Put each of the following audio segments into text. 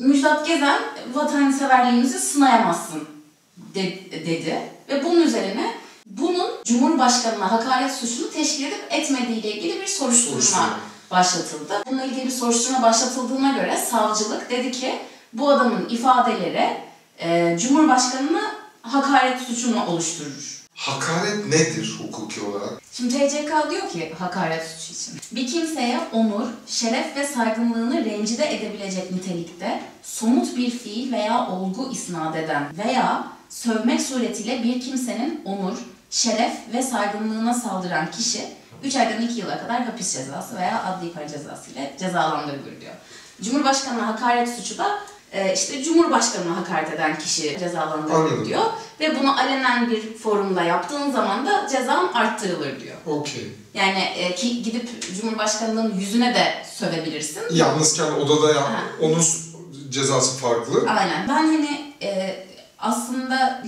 Müjdat Gezen vatanseverliğimizi sınayamazsın de- dedi. Ve bunun üzerine bunun Cumhurbaşkanı'na hakaret suçunu teşkil edip etmediği ile ilgili bir soruşturma Soruşturma. başlatıldı. Bununla ilgili bir soruşturma başlatıldığına göre savcılık dedi ki bu adamın ifadeleri e, Cumhurbaşkanı'na hakaret suçunu oluşturur. Hakaret nedir hukuki olarak? Şimdi TCK diyor ki hakaret suçu için. Bir kimseye onur, şeref ve saygınlığını rencide edebilecek nitelikte somut bir fiil veya olgu isnat eden veya sövmek suretiyle bir kimsenin onur, şeref ve saygınlığına saldıran kişi 3 aydan 2 yıla kadar hapis cezası veya adli para cezası ile cezalandırılır diyor. Cumhurbaşkanına hakaret suçu da işte Cumhurbaşkanına hakaret eden kişi cezalandırılır diyor. Ve bunu alenen bir forumda yaptığın zaman da cezan arttırılır diyor. Okey. Yani e, ki gidip Cumhurbaşkanının yüzüne de sövebilirsin. Yalnızken odada ya, Ha. onun cezası farklı. Aynen. Ben hani e, aslında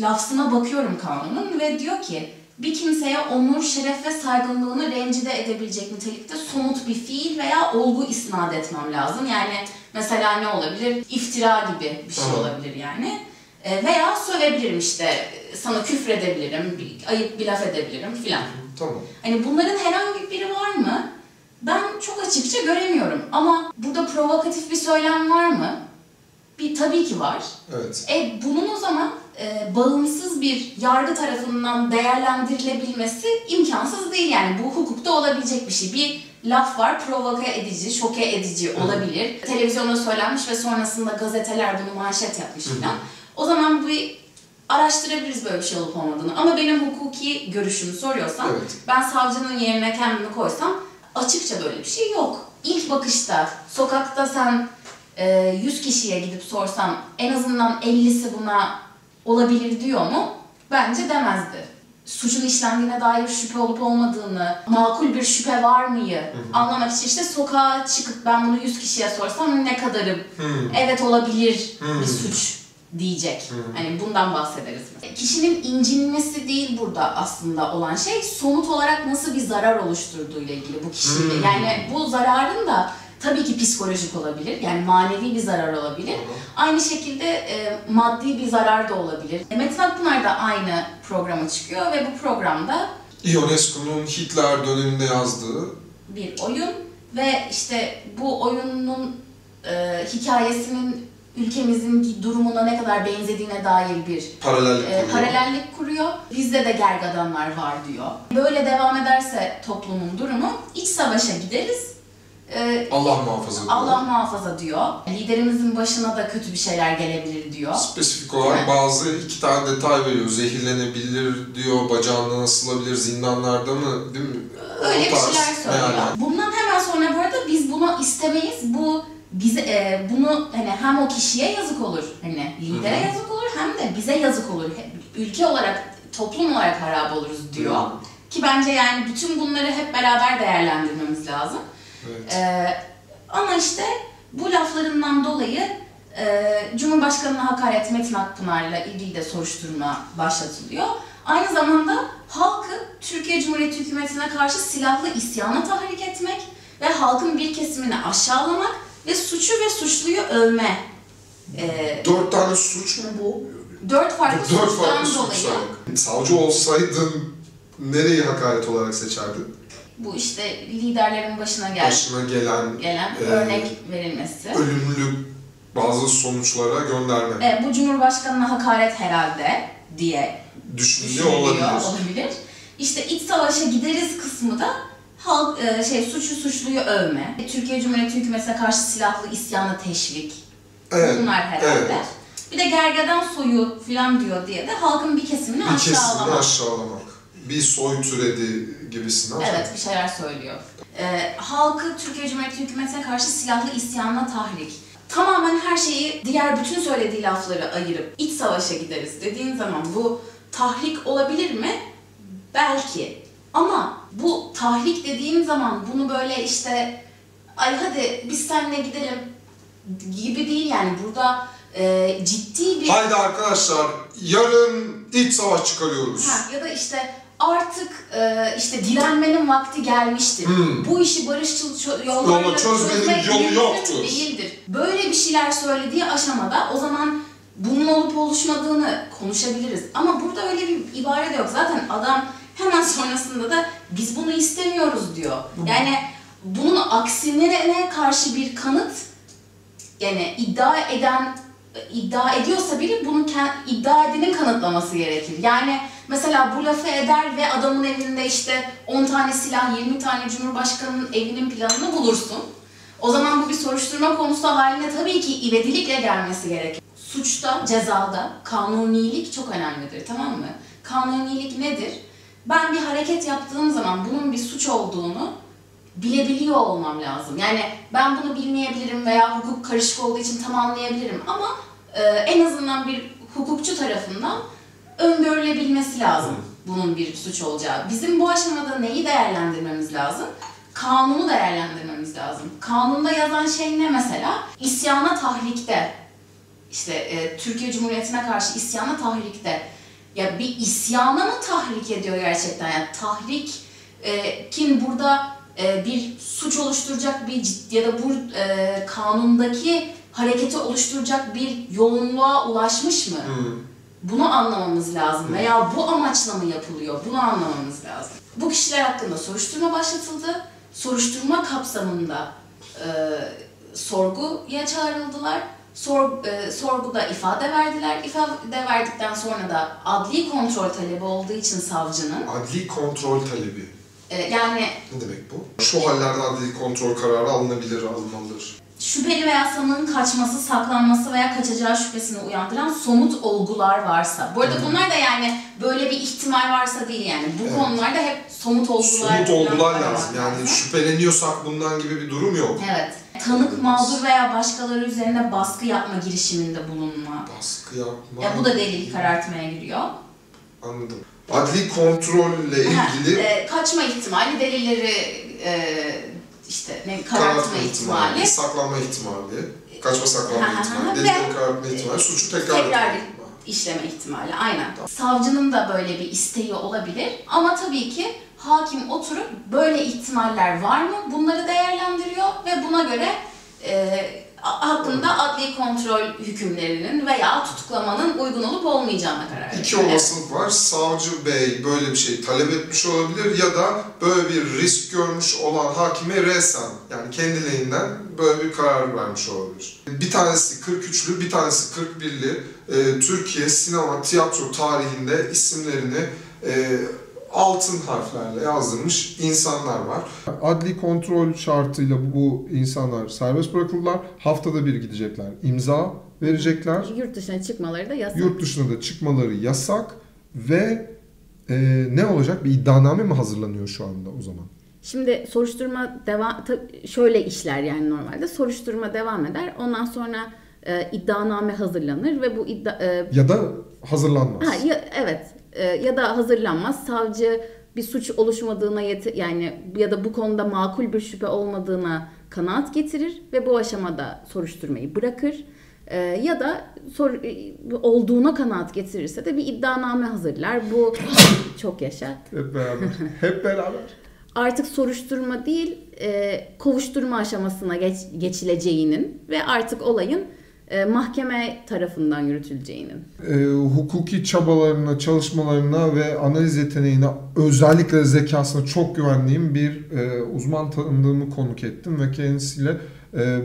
lafzına bakıyorum kanunun ve diyor ki bir kimseye onur, şeref ve saygınlığını rencide edebilecek nitelikte somut bir fiil veya olgu isnat etmem lazım. Yani mesela ne olabilir? İftira gibi bir şey Aha. olabilir yani. E, veya sövebilirim işte. Sana küfredebilirim, bir, ayıp bir laf edebilirim filan. Tamam. Hani bunların herhangi biri var mı? Ben çok açıkça göremiyorum. Ama burada provokatif bir söylem var mı? Bir tabii ki var. Evet. E bunun o zaman e, bağımsız bir yargı tarafından değerlendirilebilmesi imkansız değil yani bu hukukta olabilecek bir şey. Bir laf var provoke edici, şoke edici olabilir. Televizyonda söylenmiş ve sonrasında gazeteler bunu manşet yapmış falan. O zaman bir araştırabiliriz böyle bir şey olup olmadığını. Ama benim hukuki görüşümü soruyorsan Evet. ben savcının yerine kendimi koysam açıkça böyle bir şey yok. İlk bakışta sokakta sen e, 100 kişiye gidip sorsam en azından 50'si buna olabilir diyor mu? Bence demezdi. Suçun işlendiğine dair şüphe olup olmadığını, makul bir şüphe var mıyı anlamak için işte sokağa çıkıp ben bunu 100 kişiye sorsam ne kadarı evet olabilir Hmm. bir suç diyecek. Hani bundan bahsederiz. Kişinin incinmesi değil burada aslında olan şey somut olarak nasıl bir zarar oluşturduğu ile ilgili bu kişiyle. Yani bu zararın da tabii ki psikolojik olabilir. Yani manevi bir zarar olabilir. Aynı şekilde e, maddi bir zarar da olabilir. E, Metin Akpınar da aynı programa çıkıyor ve bu programda Ionesco'nun Hitler döneminde yazdığı bir oyun ve işte bu oyunun e, hikayesinin ülkemizin durumuna ne kadar benzediğine dair bir paralellik e, kuruyor. paralellik kuruyor. Bizde de gergadanlar var diyor. Böyle devam ederse toplumun durumu iç savaşa gideriz. E, Allah muhafaza diyor. Allah muhafaza diyor. Liderimizin başına da kötü bir şeyler gelebilir diyor. Spesifik olarak bazı iki tane detay veriyor. Zehirlenebilir diyor, bacağından asılabilir, zindanlarda mı değil mi? Öyle O bir tarz şeyler söylüyor. mealler. Bundan hemen sonra bu arada biz bunu istemeyiz. Bu bize e, bunu hani hem o kişiye yazık olur, hani lidere Hı hı. yazık olur hem de bize yazık olur. Ülke olarak, toplum olarak harap oluruz diyor. Hı. Ki bence yani bütün bunları hep beraber değerlendirmemiz lazım. Evet. Ee, ama işte bu laflarından dolayı e, Cumhurbaşkanı'na hakaret Metin Akpınar'la ilgili de soruşturma başlatılıyor. Aynı zamanda halkı Türkiye Cumhuriyeti hükümetine karşı silahlı isyana tahrik etmek ve halkın bir kesimini aşağılamak ve suçu ve suçluyu övme. Ee, Dört tane suç mu bu? dört farklı Dört suçtan farklı dolayı saydık. Savcı olsaydın nereyi hakaret olarak seçerdin? Bu işte liderlerin başına gel, Başına gelen gelen e, örnek verilmesi. ölümlü bazı sonuçlara gönderme. E, bu Cumhurbaşkanı'na hakaret herhalde diye Düşünülüyor olabilir. olabilir. İşte iç savaşa gideriz kısmı da halk e, şey suçu suçluyu övme. E, Türkiye Cumhuriyeti hükümetine karşı silahlı isyana teşvik. Evet. Bunlar herhalde. evet. Bir de gergeden soyu falan diyor diye de halkın bir kesimini Bir kesimini aşağılamak. Bir soy türedi gibisinden. Evet bir şeyler söylüyor. E, halkı Türkiye Cumhuriyeti hükümetine karşı silahlı isyana tahrik. Tamamen her şeyi diğer bütün söylediği lafları ayırıp iç savaşa gideriz dediğin zaman bu tahrik olabilir mi? Belki. Ama bu tahrik dediğim zaman bunu böyle işte ay hadi biz seninle gidelim gibi değil yani burada e, ciddi bir Haydi arkadaşlar yarın iç savaş çıkarıyoruz. Ha, ya da işte artık e, işte direnmenin vakti gelmiştir. Hmm. Bu işi barışçıl yollarla çözmek yolu yoktur. değildir. Böyle bir şeyler söylediği aşamada o zaman bunun olup oluşmadığını konuşabiliriz. Ama burada öyle bir ibare de yok. Zaten adam hemen sonrasında da biz bunu istemiyoruz diyor. Yani bunun aksine karşı bir kanıt yani iddia eden iddia ediyorsa biri bunu iddia edenin kanıtlaması gerekir. Yani mesela bu lafı eder ve adamın evinde işte 10 tane silah, 20 tane cumhurbaşkanının evinin planını bulursun. O zaman bu bir soruşturma konusu haline tabii ki ivedilikle gelmesi gerekir. Suçta, cezada kanunilik çok önemlidir tamam mı? Kanunilik nedir? Ben bir hareket yaptığım zaman bunun bir suç olduğunu bilebiliyor olmam lazım. Yani ben bunu bilmeyebilirim veya hukuk karışık olduğu için tamamlayabilirim ama e, en azından bir hukukçu tarafından öngörülebilmesi lazım bunun bir suç olacağı. Bizim bu aşamada neyi değerlendirmemiz lazım? Kanunu değerlendirmemiz lazım. Kanunda yazan şey ne mesela? İsyana tahrikte, işte e, Türkiye Cumhuriyeti'ne karşı isyana tahrikte. Ya bir isyana mı tahrik ediyor gerçekten? Yani tahrik e, kim burada e, bir suç oluşturacak bir cid- ya da bu e, kanundaki hareketi oluşturacak bir yoğunluğa ulaşmış mı? Hmm. Bunu anlamamız lazım veya bu amaçla mı yapılıyor? Bunu anlamamız lazım. Bu kişiler hakkında soruşturma başlatıldı. Soruşturma kapsamında e, sorguya çağrıldılar. Sor, e, sorguda ifade verdiler. İfade verdikten sonra da adli kontrol talebi olduğu için savcının Adli kontrol talebi. E, yani Ne demek bu? Şu hallerde adli kontrol kararı alınabilir, alınmalıdır. şüpheli veya sanığın kaçması, saklanması veya kaçacağı şüphesini uyandıran somut olgular varsa. Bu arada bunlar da yani böyle bir ihtimal varsa değil yani. Bu Evet. konularda hep somut olgular. Somut olgular lazım. Yani şüpheleniyorsak bundan gibi bir durum yok. Evet. Tanık, mağdur veya başkaları üzerine baskı yapma girişiminde bulunma. Baskı yapma. Ya bu da delil karartmaya giriyor. Anladım. Adli kontrolle ilgili e, kaçma ihtimali, delilleri e, işte ne karartma ihtimali, ihtimali. saklanma ihtimali, kaçma saklanma ihtimali, delilleri karartma ihtimali, suçu tekrar Tekrar etme işleme ihtimali aynen. Savcının da böyle bir isteği olabilir ama tabii ki hakim oturup böyle ihtimaller var mı bunları değerlendiriyor ve buna göre e, hakkında adli kontrol hükümlerinin veya tutuklamanın uygun olup olmayacağına karar veriyor. İki olasılık var. Savcı bey böyle bir şey talep etmiş olabilir ya da böyle bir risk görmüş olan hakime resen yani kendiliğinden böyle bir karar vermiş olabilir. Bir tanesi 43'lü, bir tanesi 41'li e, Türkiye sinema, tiyatro tarihinde isimlerini e, altın harflerle yazdırmış insanlar var. Adli kontrol şartıyla bu insanlar serbest bırakıldılar. Haftada bir gidecekler. imza verecekler. Yurt dışına çıkmaları da yasak. Yurt dışına da çıkmaları yasak ve e, ne olacak? Bir iddianame mi hazırlanıyor şu anda o zaman? Şimdi soruşturma devam şöyle işler yani normalde soruşturma devam eder. Ondan sonra e, iddianame hazırlanır ve bu iddia e, Ya da hazırlanmaz. ha, ya, evet e, ya da hazırlanmaz. Savcı bir suç oluşmadığına yeti yani ya da bu konuda makul bir şüphe olmadığına kanaat getirir ve bu aşamada soruşturmayı bırakır. E, ya da sor, e, olduğuna kanaat getirirse de bir iddianame hazırlar. Bu çok yaşa. Hep beraber. Hep beraber. artık soruşturma değil e, kovuşturma aşamasına geç, geçileceğinin ve artık olayın e, mahkeme tarafından yürütüleceğinin. e, hukuki çabalarına, çalışmalarına ve analiz yeteneğine özellikle zekasına çok güvendiğim bir e, uzman tanıdığımı konuk ettim ve kendisiyle e,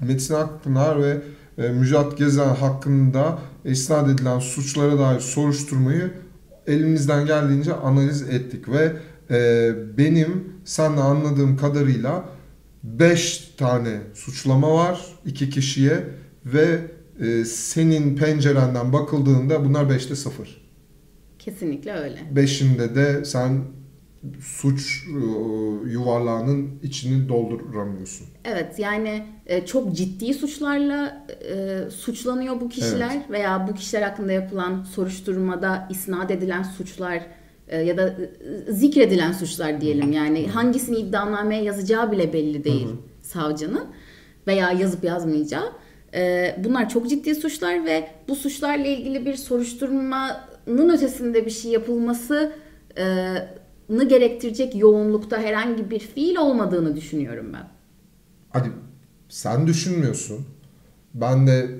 Metin Akpınar ve e, Müjdat Gezen hakkında isnat edilen suçlara dair soruşturmayı elimizden geldiğince analiz ettik ve e, benim senden anladığım kadarıyla 5 tane suçlama var iki kişiye ve e, senin pencerenden bakıldığında bunlar 5'te 0. Kesinlikle öyle. Beşinde de sen suç e, yuvarlağının içini dolduramıyorsun. Evet yani e, çok ciddi suçlarla e, suçlanıyor bu kişiler veya bu kişiler hakkında yapılan soruşturmada isnat edilen suçlar ya da zikredilen suçlar diyelim yani hangisini iddianameye yazacağı bile belli değil savcının veya yazıp yazmayacağı. E, bunlar çok ciddi suçlar ve bu suçlarla ilgili bir soruşturmanın ötesinde bir şey yapılması e, gerektirecek yoğunlukta herhangi bir fiil olmadığını düşünüyorum ben. Hadi sen düşünmüyorsun. Ben de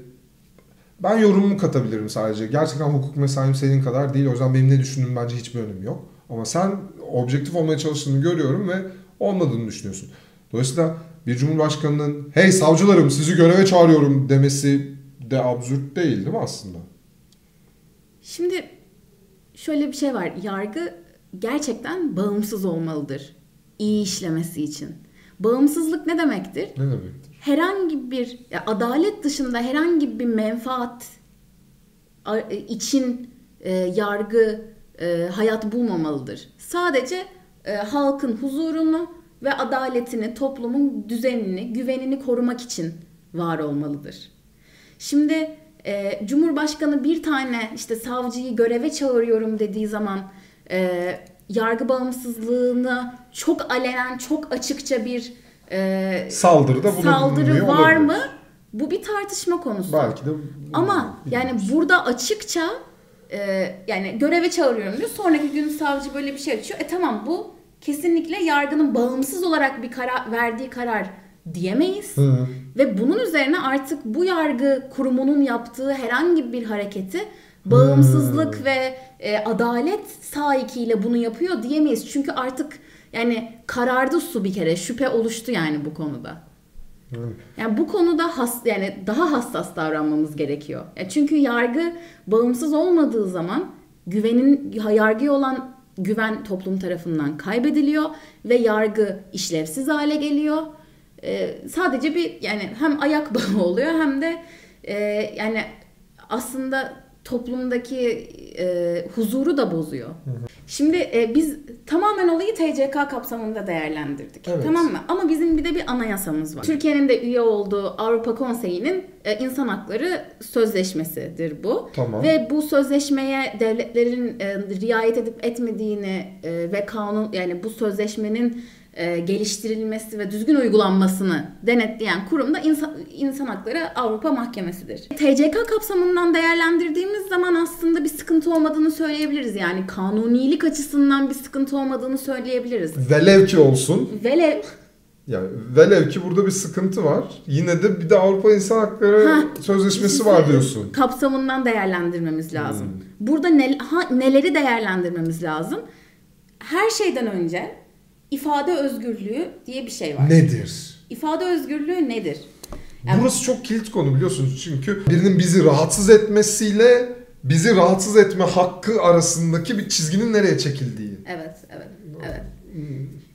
ben yorumumu katabilirim sadece. Gerçekten hukuk mesaim senin kadar değil. O yüzden benim ne düşündüğüm bence hiçbir önemi yok. Ama sen objektif olmaya çalıştığını görüyorum ve olmadığını düşünüyorsun. Dolayısıyla bir cumhurbaşkanının hey savcılarım sizi göreve çağırıyorum demesi de absürt değil değil mi aslında? Şimdi şöyle bir şey var. Yargı gerçekten bağımsız olmalıdır. İyi işlemesi için. Bağımsızlık ne demektir? Ne demektir? Herhangi bir adalet dışında herhangi bir menfaat için e, yargı e, hayat bulmamalıdır. Sadece e, halkın huzurunu ve adaletini, toplumun düzenini, güvenini korumak için var olmalıdır. Şimdi e, Cumhurbaşkanı bir tane işte savcıyı göreve çağırıyorum dediği zaman e, yargı bağımsızlığına çok alenen, çok açıkça bir e, saldırıda saldırı var olabilir. mı? Bu bir tartışma konusu. Belki de ama yani burada açıkça e, yani göreve çağırıyorum diyor. Sonraki gün savcı böyle bir şey açıyor. E tamam bu kesinlikle yargının bağımsız olarak bir karar verdiği karar diyemeyiz. Hı. Ve bunun üzerine artık bu yargı kurumunun yaptığı herhangi bir hareketi bağımsızlık hmm. ve e, adalet sahikiyle bunu yapıyor diyemeyiz. Çünkü artık yani karardı su bir kere şüphe oluştu yani bu konuda. Hmm. Yani bu konuda has yani daha hassas davranmamız gerekiyor. Yani çünkü yargı bağımsız olmadığı zaman güvenin yargıya olan güven toplum tarafından kaybediliyor ve yargı işlevsiz hale geliyor. E, sadece bir yani hem ayak bağı oluyor hem de e, yani aslında toplumdaki e, huzuru da bozuyor. Hı hı. Şimdi e, biz tamamen olayı TCK kapsamında değerlendirdik. Evet. Tamam mı? Ama bizim bir de bir anayasamız var. Türkiye'nin de üye olduğu Avrupa Konseyi'nin e, insan hakları sözleşmesidir bu. Tamam. Ve bu sözleşmeye devletlerin e, riayet edip etmediğini e, ve kanun yani bu sözleşmenin e, geliştirilmesi ve düzgün uygulanmasını denetleyen kurum da insan, insan Hakları Avrupa Mahkemesi'dir. TCK kapsamından değerlendirdiğimiz zaman aslında bir sıkıntı olmadığını söyleyebiliriz. Yani kanunilik açısından bir sıkıntı olmadığını söyleyebiliriz. Velev ki olsun. Velev yani velev ki burada bir sıkıntı var. Yine de bir de Avrupa İnsan Hakları ha, Sözleşmesi var diyorsun. Kapsamından değerlendirmemiz lazım. Hmm. Burada ne, ha, neleri değerlendirmemiz lazım? Her şeyden önce ifade özgürlüğü diye bir şey var. Nedir? İfade özgürlüğü nedir? Yani, Burası çok kilit konu biliyorsunuz çünkü birinin bizi rahatsız etmesiyle bizi rahatsız etme hakkı arasındaki bir çizginin nereye çekildiği. Evet, evet, evet.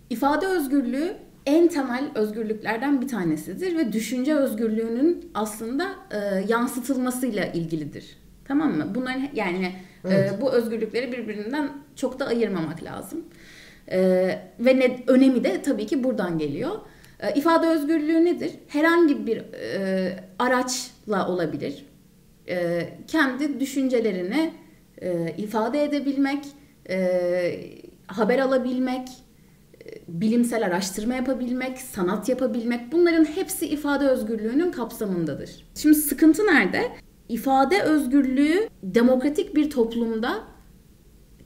İfade özgürlüğü en temel özgürlüklerden bir tanesidir ve düşünce özgürlüğünün aslında e, yansıtılmasıyla ilgilidir. Tamam mı? Bunların yani e, evet. e, bu özgürlükleri birbirinden çok da ayırmamak lazım. Ee, ve ne, önemi de tabii ki buradan geliyor. Ee, ifade özgürlüğü nedir? Herhangi bir e, araçla olabilir. E, kendi düşüncelerini e, ifade edebilmek, e, haber alabilmek, e, bilimsel araştırma yapabilmek, sanat yapabilmek bunların hepsi ifade özgürlüğünün kapsamındadır. Şimdi sıkıntı nerede? İfade özgürlüğü demokratik bir toplumda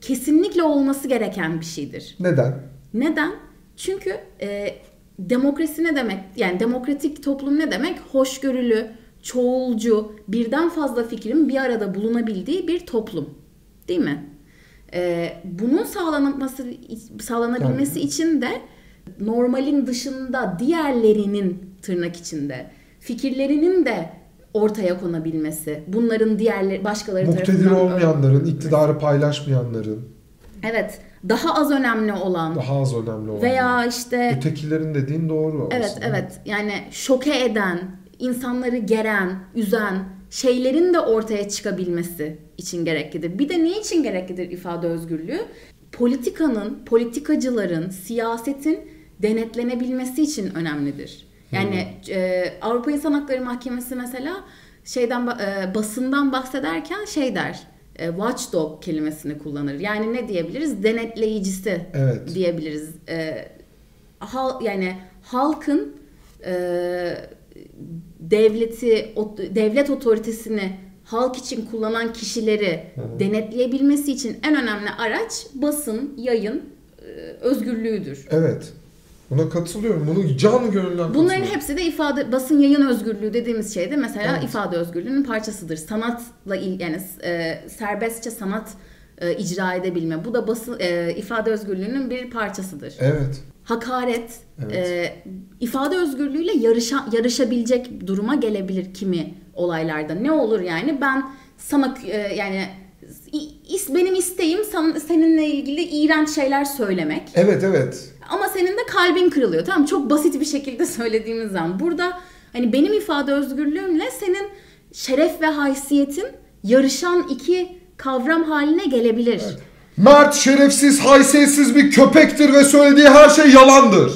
kesinlikle olması gereken bir şeydir. Neden? Neden? Çünkü e, demokrasi ne demek? Yani demokratik toplum ne demek? Hoşgörülü, çoğulcu, birden fazla fikrin bir arada bulunabildiği bir toplum. Değil mi? E, bunun sağlanması sağlanabilmesi yani. için de normalin dışında diğerlerinin tırnak içinde fikirlerinin de ortaya konabilmesi. Bunların diğerleri başkaları Muktedir tarafından olmayanların, iktidarı paylaşmayanların. Evet. Daha az önemli olan. Daha az önemli olan. Veya işte ötekilerin dediğin doğru Evet, aslında. evet. Yani şoke eden, insanları geren, üzen şeylerin de ortaya çıkabilmesi için gereklidir. Bir de ne için gereklidir ifade özgürlüğü? Politikanın, politikacıların, siyasetin denetlenebilmesi için önemlidir. Yani hmm. e, Avrupa İnsan Hakları Mahkemesi mesela şeyden e, basından bahsederken şey der. E, watchdog kelimesini kullanır. Yani ne diyebiliriz? Denetleyicisi evet. diyebiliriz. E, hal yani halkın e, devleti o, devlet otoritesini halk için kullanan kişileri denetleyebilmesi için en önemli araç basın, yayın e, özgürlüğüdür. Evet. Buna katılıyorum. Bunu canı gönülden Bunların hepsi de ifade basın yayın özgürlüğü dediğimiz şey de mesela Evet. ifade özgürlüğünün parçasıdır. Sanatla il yani e, serbestçe sanat e, icra edebilme. Bu da basın e, ifade özgürlüğünün bir parçasıdır. Evet. Hakaret, Evet. e, ifade özgürlüğüyle yarışa, yarışabilecek duruma gelebilir kimi olaylarda. Ne olur yani ben sana e, yani is, benim isteğim seninle ilgili iğrenç şeyler söylemek. Evet evet. Ama senin de kalbin kırılıyor. Tamam çok basit bir şekilde söylediğimiz zaman. Burada hani benim ifade özgürlüğümle senin şeref ve haysiyetin yarışan iki kavram haline gelebilir. Mert şerefsiz, haysiyetsiz bir köpektir ve söylediği her şey yalandır.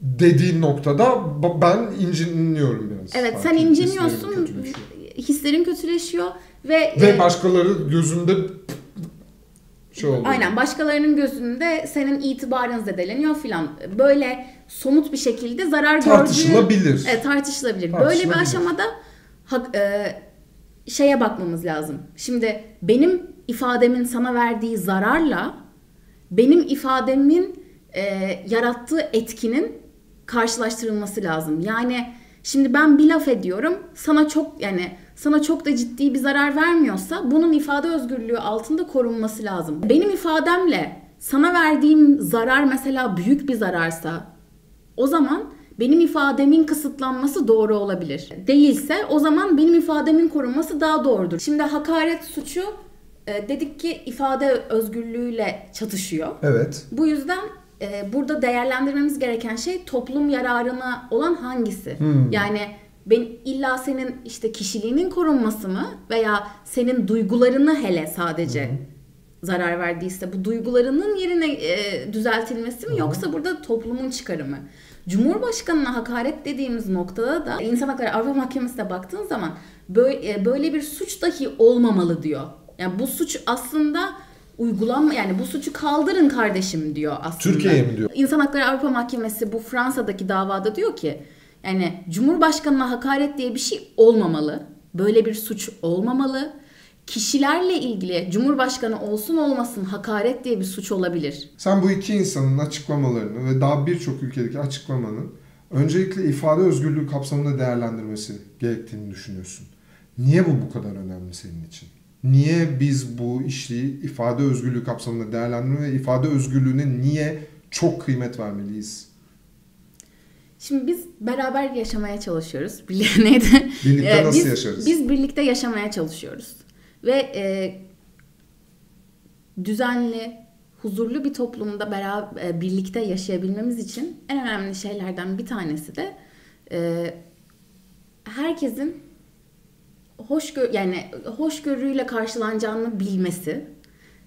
Dediğin noktada ben inciniyorum biraz. Evet Belki sen inciniyorsun, kötüleşiyor. hislerin kötüleşiyor ve, Ve e, başkaları gözünde şey oluyor. aynen başkalarının gözünde senin itibarın zedeleniyor filan. Böyle somut bir şekilde zarar gördüğün Tartışılabilir. Evet, tartışılabilir. Böyle bir Tartışılabilir. aşamada hak, e, şeye bakmamız lazım. Şimdi benim ifademin sana verdiği zararla benim ifademin e, yarattığı etkinin karşılaştırılması lazım. Yani şimdi ben bir laf ediyorum sana çok yani sana çok da ciddi bir zarar vermiyorsa bunun ifade özgürlüğü altında korunması lazım. Benim ifademle sana verdiğim zarar mesela büyük bir zararsa o zaman benim ifademin kısıtlanması doğru olabilir. Değilse o zaman benim ifademin korunması daha doğrudur. Şimdi hakaret suçu e, dedik ki ifade özgürlüğüyle çatışıyor. Evet. Bu yüzden e, burada değerlendirmemiz gereken şey toplum yararına olan hangisi? Hmm. Yani ben illa senin işte kişiliğinin korunması mı veya senin duygularını hele sadece zarar verdiyse bu duygularının yerine e, düzeltilmesi mi yoksa burada toplumun çıkarı mı? Cumhurbaşkanına hakaret dediğimiz noktada da İnsan Hakları Avrupa Mahkemesi'ne baktığın zaman böyle, böyle bir suç dahi olmamalı diyor. Yani bu suç aslında uygulanma yani bu suçu kaldırın kardeşim diyor aslında. Türkiye'ye mi diyor? İnsan Hakları Avrupa Mahkemesi bu Fransa'daki davada diyor ki yani Cumhurbaşkanına hakaret diye bir şey olmamalı. Böyle bir suç olmamalı. Kişilerle ilgili Cumhurbaşkanı olsun olmasın hakaret diye bir suç olabilir. Sen bu iki insanın açıklamalarını ve daha birçok ülkedeki açıklamanın öncelikle ifade özgürlüğü kapsamında değerlendirmesi gerektiğini düşünüyorsun. Niye bu bu kadar önemli senin için? Niye biz bu işi ifade özgürlüğü kapsamında değerlendirme ve ifade özgürlüğüne niye çok kıymet vermeliyiz? Şimdi biz beraber yaşamaya çalışıyoruz. Neydi? Birlikte Ee, nasıl biz, yaşarız? Biz birlikte yaşamaya çalışıyoruz. Ve e, düzenli, huzurlu bir toplumda beraber birlikte yaşayabilmemiz için en önemli şeylerden bir tanesi de e, herkesin hoşgör yani hoşgörüyle karşılanacağını bilmesi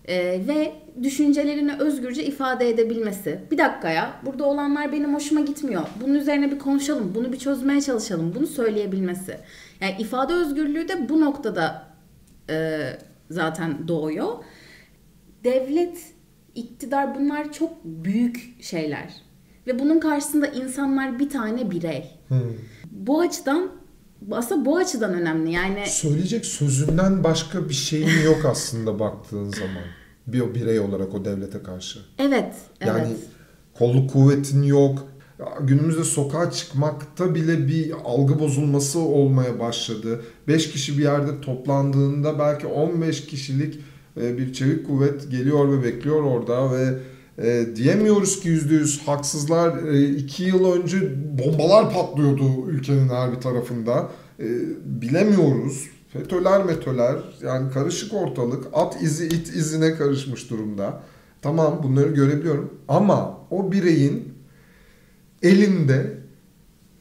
e, ve düşüncelerini özgürce ifade edebilmesi. Bir dakika ya, burada olanlar benim hoşuma gitmiyor. Bunun üzerine bir konuşalım, bunu bir çözmeye çalışalım, bunu söyleyebilmesi. Yani ifade özgürlüğü de bu noktada e, zaten doğuyor. Devlet, iktidar bunlar çok büyük şeyler. Ve bunun karşısında insanlar bir tane birey. Hmm. Bu açıdan aslında bu açıdan önemli. Yani Söyleyecek sözünden başka bir şeyin yok aslında baktığın zaman. Bir birey olarak o devlete karşı. evet, evet. Yani kolluk kuvvetin yok. Günümüzde sokağa çıkmakta bile bir algı bozulması olmaya başladı. 5 kişi bir yerde toplandığında belki 15 kişilik e, bir çevik kuvvet geliyor ve bekliyor orada ve e, diyemiyoruz ki %100 haksızlar. 2 yıl önce bombalar patlıyordu ülkenin her bir tarafında. E, bilemiyoruz. FETÖ'ler metöler yani karışık ortalık. At izi it izine karışmış durumda. Tamam bunları görebiliyorum ama o bireyin elinde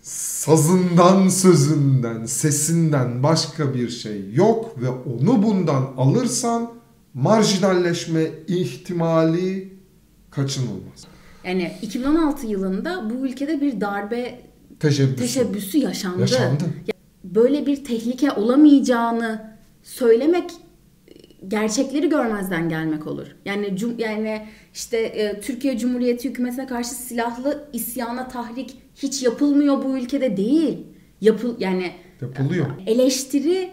sazından, sözünden, sesinden başka bir şey yok ve onu bundan alırsan marjinalleşme ihtimali kaçınılmaz. Yani 2016 yılında bu ülkede bir darbe Teşebbüs. teşebbüsü yaşandı. Yaşandı. Ya- Böyle bir tehlike olamayacağını söylemek gerçekleri görmezden gelmek olur. Yani cum- yani işte e, Türkiye Cumhuriyeti hükümetine karşı silahlı isyana tahrik hiç yapılmıyor bu ülkede değil. Yapıl yani Yapılıyor. eleştiri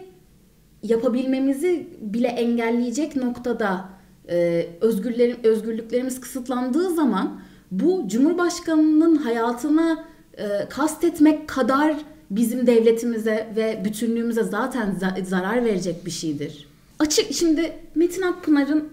yapabilmemizi bile engelleyecek noktada e, özgürlerim, özgürlüklerimiz kısıtlandığı zaman bu Cumhurbaşkanı'nın hayatına e, kastetmek kadar bizim devletimize ve bütünlüğümüze zaten za- zarar verecek bir şeydir. Açık şimdi Metin Akpınar'ın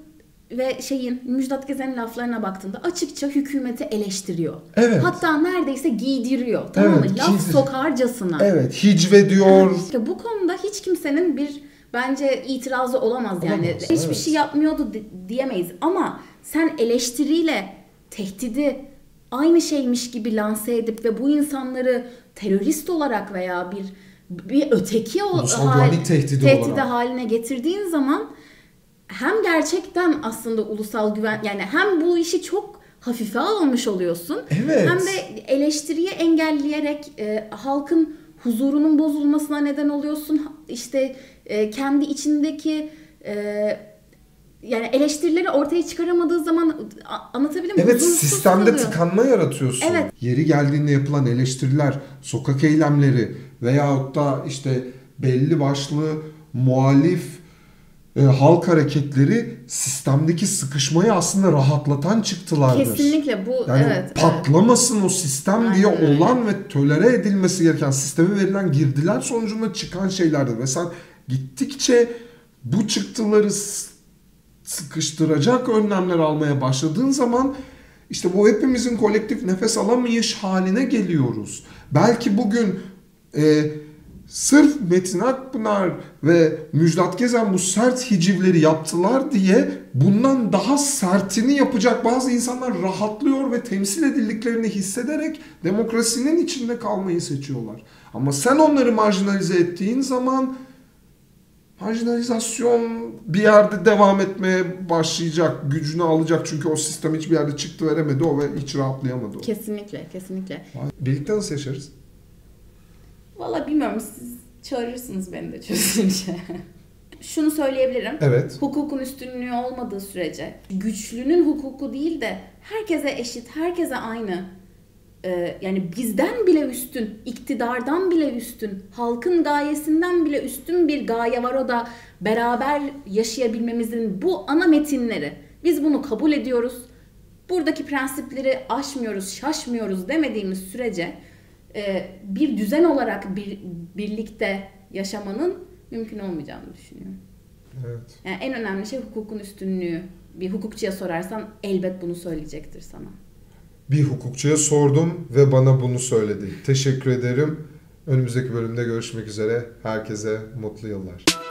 ve şeyin Müjdat Gezen'in laflarına baktığında açıkça hükümeti eleştiriyor. Evet. Hatta neredeyse giydiriyor. Tamam mı? Evet, Laf giydir- sokarcasına. Evet, hicve diyor. İşte bu konuda hiç kimsenin bir bence itirazı olamaz yani. Olamaz, Hiçbir evet. şey yapmıyordu di- diyemeyiz ama sen eleştiriyle tehdidi aynı şeymiş gibi lanse edip ve bu insanları terörist olarak veya bir bir öteki Ulusal güvenlik tehdidi olarak. haline getirdiğin zaman hem gerçekten aslında ulusal güven yani hem bu işi çok hafife almış oluyorsun. Evet. Hem de eleştiriyi engelleyerek e, halkın huzurunun bozulmasına neden oluyorsun. İşte e, kendi içindeki e, yani eleştirileri ortaya çıkaramadığı zaman anlatabiliyor muyum? Evet Huzursuz sistemde kalıyor. tıkanma yaratıyorsun. Evet. Yeri geldiğinde yapılan eleştiriler, sokak eylemleri veyahut da işte belli başlı muhalif e, halk hareketleri sistemdeki sıkışmayı aslında rahatlatan çıktılardır. Kesinlikle bu Yani evet. evet. patlamasın o sistem diye Aynen öyle. olan ve tölere edilmesi gereken sisteme verilen girdiler sonucunda çıkan şeylerdir. Ve sen gittikçe bu çıktıları sıkıştıracak önlemler almaya başladığın zaman işte bu hepimizin kolektif nefes alamayış haline geliyoruz. Belki bugün e, sırf Metin Akpınar ve Müjdat Gezen bu sert hicivleri yaptılar diye bundan daha sertini yapacak bazı insanlar rahatlıyor ve temsil edildiklerini hissederek demokrasinin içinde kalmayı seçiyorlar. Ama sen onları marjinalize ettiğin zaman marjinalizasyon bir yerde devam etmeye başlayacak, gücünü alacak çünkü o sistem hiçbir yerde çıktı veremedi o ve hiç rahatlayamadı o. Kesinlikle, kesinlikle. Birlikte nasıl yaşarız? Valla bilmiyorum siz çağırırsınız beni de çözünce. Şunu söyleyebilirim. Evet. Hukukun üstünlüğü olmadığı sürece güçlünün hukuku değil de herkese eşit, herkese aynı. Ee, yani bizden bile üstün, iktidardan bile üstün, halkın gayesinden bile üstün bir gaye var o da beraber yaşayabilmemizin bu ana metinleri. Biz bunu kabul ediyoruz. Buradaki prensipleri aşmıyoruz, şaşmıyoruz demediğimiz sürece e, bir düzen olarak bir, birlikte yaşamanın mümkün olmayacağını düşünüyorum. Evet. Yani en önemli şey hukukun üstünlüğü. Bir hukukçuya sorarsan elbet bunu söyleyecektir sana. Bir hukukçuya sordum ve bana bunu söyledi. Teşekkür ederim. Önümüzdeki bölümde görüşmek üzere. Herkese mutlu yıllar.